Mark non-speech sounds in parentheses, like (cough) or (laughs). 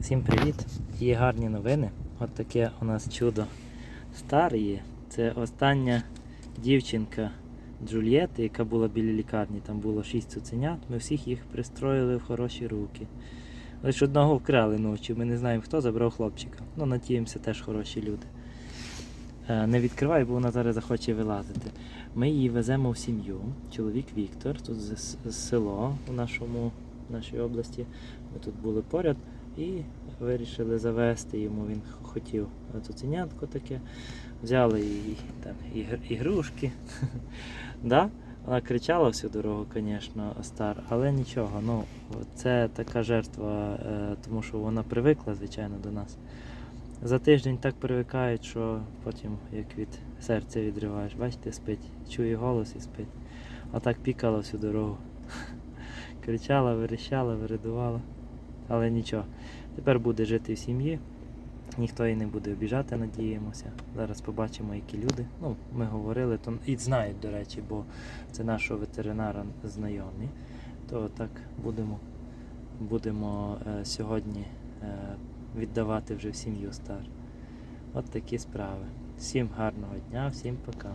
Всім привіт! Є гарні новини. От таке у нас чудо стар. Це остання дівчинка Джульєти, яка була біля лікарні. Там було шість цуценят. Ми всіх їх пристроїли в хороші руки. Лише одного вкрали ночі. Ми не знаємо, хто забрав хлопчика. Ну, надіємося, теж хороші люди. Е, Не відкривай, бо вона зараз захоче вилазити. Ми її веземо в сім'ю. Чоловік Віктор, тут з, село у нашому, в нашій області. Ми тут були поряд і вирішили завести йому. Він хотів цуценятко таке. Взяли їй там ігрушки. (laughs) да? Вона кричала всю дорогу, звісно, стар, але нічого. Ну, це така жертва, е, тому що вона привикла, звичайно, до нас. За тиждень так привикають, що потім як від серця відриваєш. Бачите, спить, чує голос і спить. А так пікала всю дорогу. (laughs) Кричала, верещала, виридувала. Але нічого. Тепер буде жити в сім'ї. Ніхто її не буде обіжати, надіємося. Зараз побачимо, які люди. Ну, ми говорили, то і знають, до речі, бо це нашого ветеринара знайомі. То так будемо, будемо е, сьогодні е, віддавати вже в сім'ю стар. От такі справи. Всім гарного дня, всім пока.